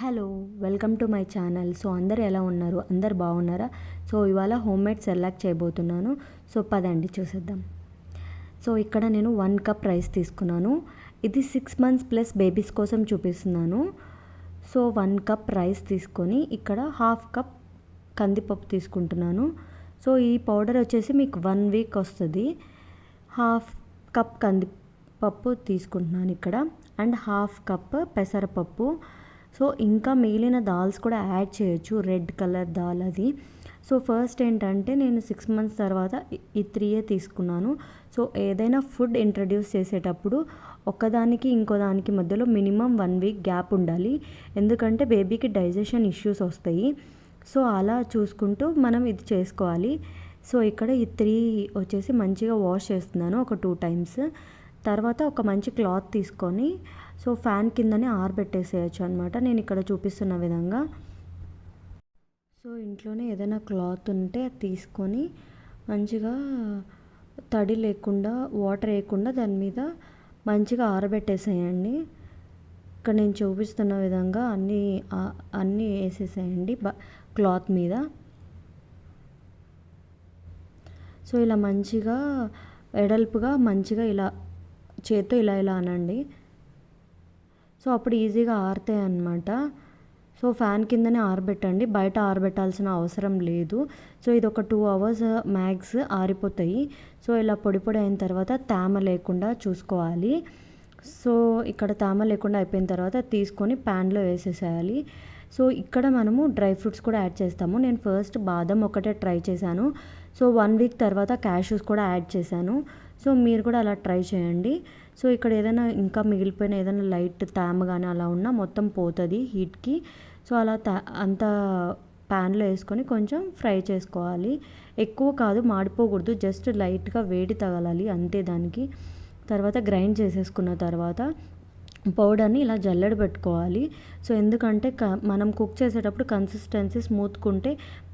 Hello welcome to my channel. So అందరు ఎలా ఉన్నారు? అందరు బాగున్నారా? సో ఇవాళ హోమ్ మేడ్ సెర్లాక్ చేయబోతున్నాను. సో పదండి చూసేద్దాం. సో ఇక్కడ నేను వన్ కప్ రైస్ తీసుకున్నాను. ఇది సిక్స్ మంత్స్ ప్లస్ బేబీస్ కోసం చూపిస్తున్నాను. సో వన్ కప్ రైస్ తీసుకొని ఇక్కడ హాఫ్ కప్ కందిపప్పు తీసుకుంటున్నాను. సో ఈ పౌడర్ వచ్చేసి మీకు వన్ వీక్ వస్తుంది. హాఫ్ కప్ కందిపప్పు తీసుకుంటున్నాను ఇక్కడ. అండ్ హాఫ్ కప్ పెసరపప్పు. సో ఇంకా మిగిలిన దాల్స్ కూడా యాడ్ చేయొచ్చు. రెడ్ కలర్ దాల్ అది. సో ఫస్ట్ ఏంటంటే నేను సిక్స్ మంత్స్ తర్వాత ఈ త్రీయే తీసుకున్నాను. సో ఏదైనా ఫుడ్ ఇంట్రడ్యూస్ చేసేటప్పుడు ఒకదానికి ఇంకో దానికి మధ్యలో మినిమం వన్ వీక్ గ్యాప్ ఉండాలి. ఎందుకంటే బేబీకి డైజెషన్ ఇష్యూస్ వస్తాయి. సో అలా చూసుకుంటూ మనం ఇది చేసుకోవాలి. సో ఇక్కడ ఈ త్రీ వచ్చేసి మంచిగా వాష్ చేస్తున్నాను ఒక టూ టైమ్స్. తర్వాత ఒక మంచి క్లాత్ తీసుకొని సో ఫ్యాన్ కిందనే ఆరబెట్టేసేయచ్చు అనమాట నేను ఇక్కడ చూపిస్తున్న విధంగా. సో ఇంట్లోనే ఏదైనా క్లాత్ ఉంటే తీసుకొని మంచిగా తడి లేకుండా వాటర్ వేయకుండా దాని మీద మంచిగా ఆరబెట్టేసేయండి. ఇక్కడ నేను చూపిస్తున్న విధంగా అన్నీ అన్నీ వేసేసేయండి బ క్లాత్ మీద. సో ఇలా మంచిగా ఎడల్పుగా మంచిగా ఇలా చేత్తో ఇలా ఇలా అనండి. సో అప్పుడు ఈజీగా ఆరుతాయి అన్నమాట. సో ఫ్యాన్ కిందనే ఆరబెట్టండి. బయట ఆరబెట్టాల్సిన అవసరం లేదు. సో ఇది ఒక టూ అవర్స్ మ్యాక్స్ ఆరిపోతాయి. సో ఇలా పొడి పొడి అయిన తర్వాత తేమ లేకుండా చూసుకోవాలి. సో ఇక్కడ తేమ లేకుండా అయిపోయిన తర్వాత తీసుకొని ప్యాన్లో వేసేసేయాలి. సో ఇక్కడ మనము డ్రై ఫ్రూట్స్ కూడా యాడ్ చేస్తాము. నేను ఫస్ట్ బాదం ఒకటే ట్రై చేశాను. సో వన్ వీక్ తర్వాత క్యాషూస్ కూడా యాడ్ చేశాను. సో మీరు కూడా అలా ట్రై చేయండి. సో ఇక్కడ ఏదైనా ఇంకా మిగిలిపోయిన ఏదైనా లైట్ తేమ కానీ అలా ఉన్నా మొత్తం పోతుంది హీట్కి. సో అలా అంత ప్యాన్లో వేసుకొని కొంచెం ఫ్రై చేసుకోవాలి. ఎక్కువ కాదు మాడిపోకూడదు. జస్ట్ లైట్గా వేడి తగలాలి అంతే దానికి. తర్వాత గ్రైండ్ చేసేసుకున్న తర్వాత పౌడర్ని ఇలా జల్లెడ పెట్టుకోవాలి. సో ఎందుకంటే క మనం కుక్ చేసేటప్పుడు కన్సిస్టెన్సీ స్మూత్కుంటే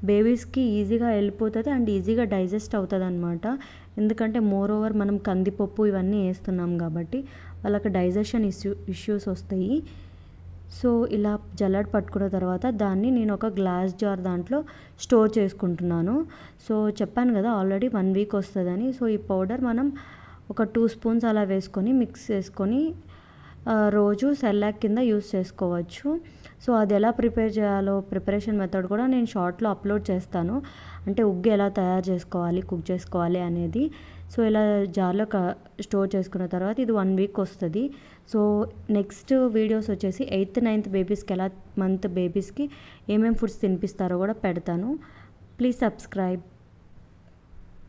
బేబీస్కి ఈజీగా వెళ్ళిపోతుంది అండ్ ఈజీగా డైజెస్ట్ అవుతుంది అనమాట ఎందుకంటే మోర్ ఓవర్ మనం కందిపప్పు ఇవన్నీ వేస్తున్నాం కాబట్టి వాళ్ళకి డైజెషన్ ఇష్యూ ఇష్యూస్ వస్తాయి. సో ఇలా జల్లెడ పట్టుకున్న తర్వాత దాన్ని నేను ఒక గ్లాస్ జార్ దాంట్లో స్టోర్ చేసుకుంటున్నాను. సో చెప్పాను కదా ఆల్రెడీ వన్ వీక్ వస్తుందని. సో ఈ పౌడర్ మనం ఒక టూ స్పూన్స్ అలా వేసుకొని మిక్స్ చేసుకొని రోజు సెల్లాక్ కింద యూస్ చేసుకోవచ్చు. సో అది ఎలా ప్రిపేర్ చేయాలో ప్రిపరేషన్ మెథడ్ కూడా నేను షార్ట్లో అప్లోడ్ చేస్తాను. అంటే ఉగ్గు ఎలా తయారు చేసుకోవాలి కుక్ చేసుకోవాలి అనేది. సో ఇలా జార్లో స్టోర్ చేసుకున్న తర్వాత ఇది వన్ వీక్ వస్తుంది. సో నెక్స్ట్ వీడియోస్ వచ్చేసి ఎయిత్ నైన్త్ బేబీస్కి ఎలా మంత్ బేబీస్కి ఏమేమి ఫుడ్స్ తినిపిస్తారో కూడా పెడతాను. Please subscribe.